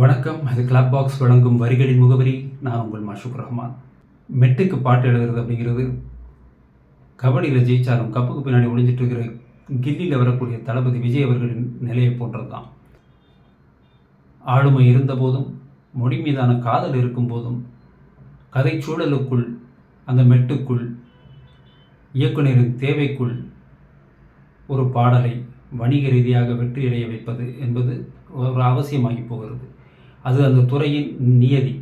வணக்கம். அது clap box வழங்கும் வரிகளின் முகவரி நான் உங்கள் மாஷுக் ரஹ்மான் மெட்டுக்கு பாட்டு எழுதுறது அப்படிங்கிறது கபடியில் ஜெயிச்சாலும் கப்புக்கு பின்னாடி ஒளிஞ்சிட்டு இருக்கிற கில்லியில் வரக்கூடிய தளபதி விஜய் அவர்களின் நிலையை போன்றது தான் ஆளுமை இருந்தபோதும் மொழி மீதான காதல் இருக்கும்போதும் கதைச்சூழலுக்குள் அந்த மெட்டுக்குள் இயக்குனரின் தேவைக்குள் ஒரு பாடலை வணிக ரீதியாக வெற்றியடைய வைப்பது என்பது ஒரு அவசியமாகி போகிறது. அது அந்த துறையின் நியதி.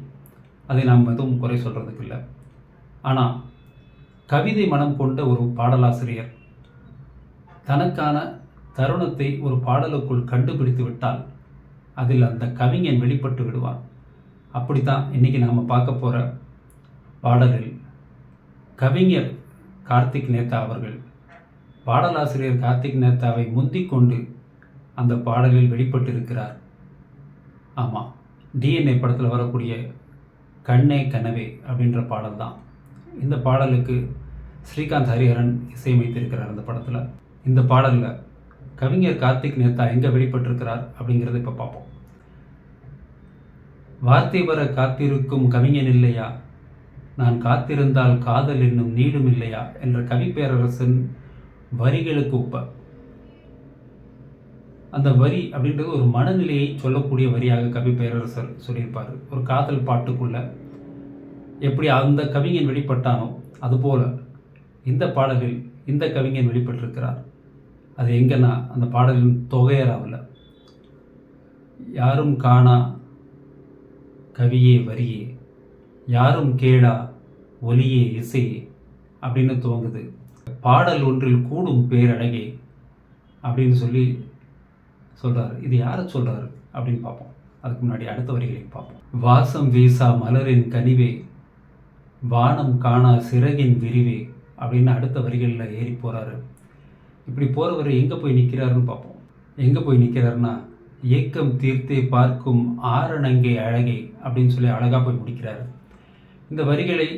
அதை நாம் எதுவும் குறை சொல்கிறதுக்கு இல்லை ஆனால் கவிதை மனம் கொண்ட ஒரு பாடலாசிரியர் தனக்கான தருணத்தை ஒரு பாடலுக்குள் கண்டுபிடித்து விட்டால் அதில் அந்த கவிஞன் வெளிப்பட்டு விடுவான். அப்படித்தான் இன்றைக்கி நாம் பார்க்க போகிற பாடலில் கவிஞர் கார்த்திக் நேதா அவர்கள் பாடலாசிரியர் கார்த்திக் நேதாவை முந்திக் கொண்டு அந்த பாடலில் வெளிப்பட்டிருக்கிறார். ஆமாம் டிஎன்ஏ படத்தில் வரக்கூடிய கண்ணே கனவே அப்படின்ற பாடல் தான். இந்த பாடலுக்கு ஸ்ரீகாந்த் ஹரிஹரன் இசையமைத்திருக்கிறார் அந்த படத்தில். இந்த பாடலில் கவிஞர் கார்த்திக் நேதா எங்கே வெளிப்பட்டிருக்கிறார் அப்படிங்கிறத இப்போ பார்ப்போம். வார்த்தை வர காத்திருக்கும் கவிஞன் இல்லையா? நான் காத்திருந்தால் காதல் என்னும் நீடும் இல்லையா? என்ற கவிப்பேரரசன் வரிகளுக்கு ஒப்ப அந்த வரி அப்படின்றது ஒரு மனநிலையை சொல்லக்கூடிய வரியாக கவி பேரரசர் சொல்லியிருப்பார். ஒரு காதல் பாட்டுக்குள்ள எப்படி அந்த கவிஞன் வெளிப்பட்டானோ அதுபோல் இந்த பாடலில் இந்த கவிஞன் வெளிப்பட்டிருக்கிறார். அது எங்கன்னா அந்த பாடலின் தொகையராவில் யாரும் காணா கவியே வரியே யாரும் கேளா ஒலியே இசையே அப்படின்னு துவங்குது. பாடல் ஒன்றில் கூடும் பேரழகே அப்படின்னு சொல்லி சொல்கிறாரு இது யாரை சொல்கிறாரு அப்படின்னு பார்ப்போம். அதுக்கு முன்னாடி அடுத்த வரிகளை பார்ப்போம். வாசம் வீசா மலரின் கனிவே வானம் காணா சிறகின் விரிவே அப்படின்னு அடுத்த வரிகளில் ஏறி போகிறாரு இப்படி போகிறவர் எங்கே போய் நிற்கிறாருன்னு பார்ப்போம். எங்கே போய் நிற்கிறாருன்னா ஏக்கம் தீர்த்தே பார்க்கும் ஆரணங்கே அழகை அப்படின்னு சொல்லி அழகாக போய் முடிக்கிறாரு. இந்த வரிகளை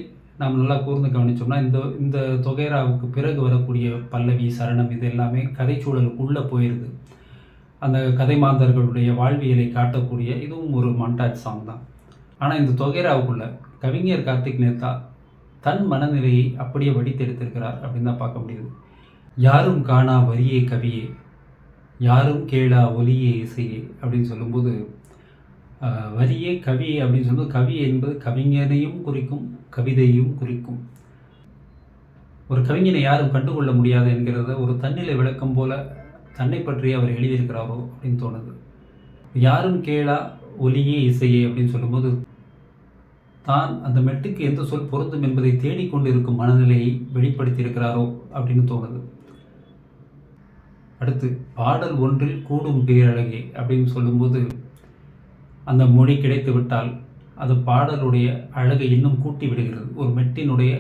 நாம் நல்லா கூர்ந்து கவனிச்சோம்னா இந்த இந்த தொகைராவுக்கு பிறகு வரக்கூடிய பல்லவி சரணம் இது எல்லாமே கதைச்சூழலுக்குள்ளே போயிடுது அந்த கதை மாந்தர்களுடைய வாழ்வியலை காட்டக்கூடிய இதுவும் ஒரு மாண்டாஜ் சாங் தான். ஆனால் இந்த தொகைராவுக்குள்ள கவிஞர் கார்த்திக் நேதா தன் மனநிலையை அப்படியே வடித்தெடுத்திருக்கிறார் அப்படின்னு தான் பார்க்க முடியுது. யாரும் காணா வரியே கவியே யாரும் கேளா ஒலியே இசையே அப்படின்னு சொல்லும்போது வரியே கவியே அப்படின்னு சொல்லும்போது கவி என்பது கவிஞனையும் குறிக்கும் கவிதையும் குறிக்கும். ஒரு கவிஞனை யாரும் கண்டுகொள்ள முடியாது என்கிறத ஒரு தன்னிலை விளக்கம் போல தன்னை பற்றி அவர் எழுதியிருக்கிறாரோ அப்படின்னு தோணுது. யாரும் கேளா ஒலியே இசையே அப்படின்னு சொல்லும்போது தான் அந்த மெட்டுக்கு எந்த சொல் பொருந்தும் என்பதை தேடிக்கொண்டு இருக்கும் மனநிலையை வெளிப்படுத்தியிருக்கிறாரோ அப்படின்னு தோணுது. அடுத்து பாடல் ஒன்றில் கூடும் பேரழகே அப்படின்னு சொல்லும்போது அந்த மொழி கிடைத்து விட்டால் அது பாடலுடைய அழகை இன்னும் கூட்டி விடுகிறது. ஒரு மெட்டினுடைய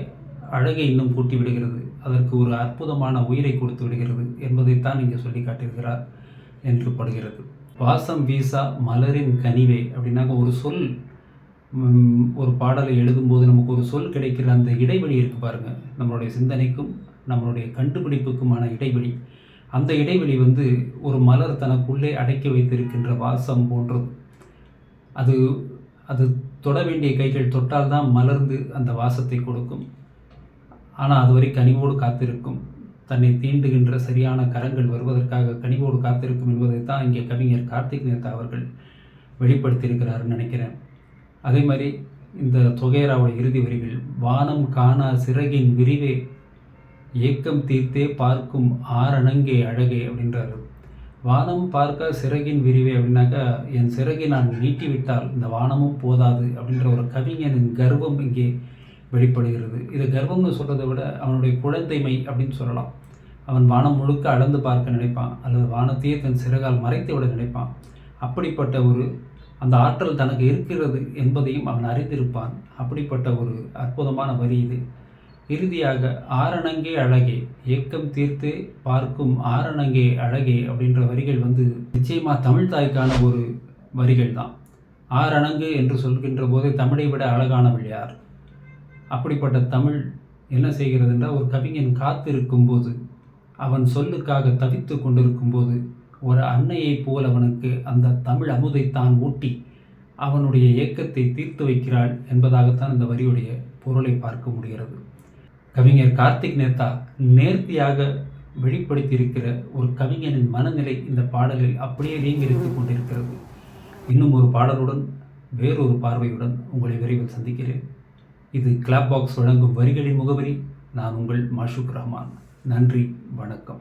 அழகை இன்னும் கூட்டி விடுகிறது. அதற்கு ஒரு அற்புதமான உயிரை கொடுத்து விடுகிறது என்பதைத்தான் இங்கே சொல்லி காட்டியிருக்கிறார் என்று படுகிறது. வாசம் வீசா மலரின் கனிவே அப்படின்னாக்க ஒரு சொல் ஒரு பாடலை எழுதும்போது நமக்கு ஒரு சொல் கிடைக்கிற அந்த இடைவெளி இருக்கு பாருங்க. நம்மளுடைய சிந்தனைக்கும் நம்மளுடைய கண்டுபிடிப்புக்குமான இடைவெளி. அந்த இடைவெளி வந்து ஒரு மலர் தனக்குள்ளே அடக்கி வைத்திருக்கின்ற வாசம் போன்றது. அது அது தொட வேண்டிய கைகள் தொட்டால் தான் மலர்ந்து அந்த வாசத்தை கொடுக்கும். ஆனால் அதுவரை கனிவோடு காத்திருக்கும். தன்னை தீண்டுகின்ற சரியான கரங்கள் வருவதற்காக கனிவோடு காத்திருக்கும் என்பதை தான் இங்கே கவிஞர் கார்த்திக் நேதா அவர்கள் வெளிப்படுத்தியிருக்கிறாருன்னு நினைக்கிறேன். அதே மாதிரி இந்த தொகையராவுடைய இறுதி வரிகள் வானம் காணா சிறகின் விரிவே ஏக்கம் தீர்த்தே பார்க்கும் ஆரணங்கே அழகே அப்படின்றாரு. வானம் பார்க்க சிறகின் விரிவே அப்படின்னாக்கா என் சிறகை நான் நீட்டிவிட்டால் இந்த வானமும் போதாது அப்படின்ற ஒரு கவிஞனின் கர்வம் இங்கே வெளிப்படுகிறது. இது கர்வம்னு சொல்கிறத விட அவனுடைய குழந்தைமை அப்படின்னு சொல்லலாம். அவன் வானம் முழுக்க அளந்து பார்க்க நினைப்பான். அல்லது வானத்தையே தன் சிறகால் மறைத்து விட நினைப்பான். அப்படிப்பட்ட ஒரு அந்த ஆற்றல் தனக்கு இருக்கிறது என்பதையும் அவன் அறிந்திருப்பான். அப்படிப்பட்ட ஒரு அற்புதமான வரி இது. இறுதியாக ஆரணங்கே அழகே ஏக்கம் தீர்த்து பார்க்கும் ஆரணங்கே அழகே அப்படின்ற வரிகள் வந்து நிச்சயமாக தமிழ் தாய்க்கான ஒரு வரிகள் தான். ஆரணங்கு என்று சொல்கின்ற போதே தமிழை விட அழகானவள் யார்? அப்படிப்பட்ட தமிழ் என்ன செய்கிறது என்றால் ஒரு கவிஞன் காத்திருக்கும் போது அவன் சொல்லுக்காக தவித்து கொண்டிருக்கும் போது ஒரு அன்னையைப் போல் அவனுக்கு அந்த தமிழ் அமுதை தான் ஊட்டி அவனுடைய ஏக்கத்தை தீர்த்து வைக்கிறாள் என்பதாகத்தான் இந்த வரியுடைய பொருளை பார்க்க முடிகிறது. கவிஞர் கார்த்திக் நேத்தா நேர்த்தியாக வெளிப்படுத்தியிருக்கிற ஒரு கவிஞனின் மனநிலை இந்த பாடலில் அப்படியே நீங்கிருந்து கொண்டிருக்கிறது. இன்னும் ஒரு பாடலுடன் வேறொரு பார்வையுடன் உங்களை விரைவில் சந்திக்கிறேன். இது கிளாப் பாக்ஸ் வழங்கும் வரிகளின் முகவரி நான் உங்கள் மாஷுக் ரஹ்மான். நன்றி வணக்கம்.